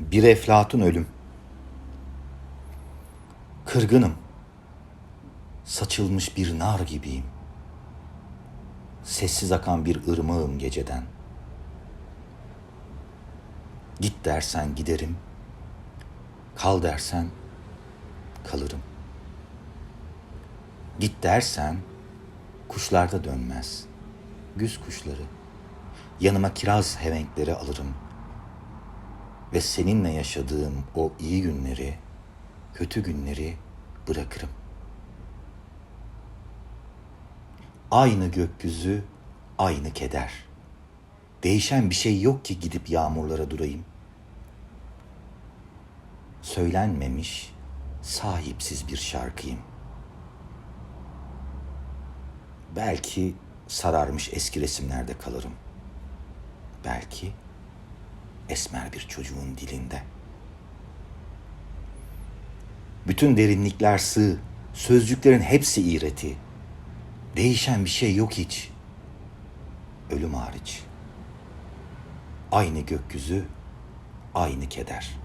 Bir eflatun ölüm. Kırgınım. Saçılmış bir nar gibiyim. Sessiz akan bir ırmağım geceden. Git dersen giderim. Kal dersen kalırım. Git dersen kuşlar da dönmez. Güz kuşları. Yanıma kiraz hevenkleri alırım. Ve seninle yaşadığım o iyi günleri, kötü günleri bırakırım. Aynı gökyüzü, aynı keder. Değişen bir şey yok ki gidip yağmurlara durayım. Söylenmemiş, sahipsiz bir şarkıyım. Belki sararmış eski resimlerde kalırım. Belki esmer bir çocuğun dilinde. Bütün derinlikler sığ, sözcüklerin hepsi iğreti. Değişen bir şey yok hiç. Ölüm hariç. Aynı gökyüzü, aynı keder.''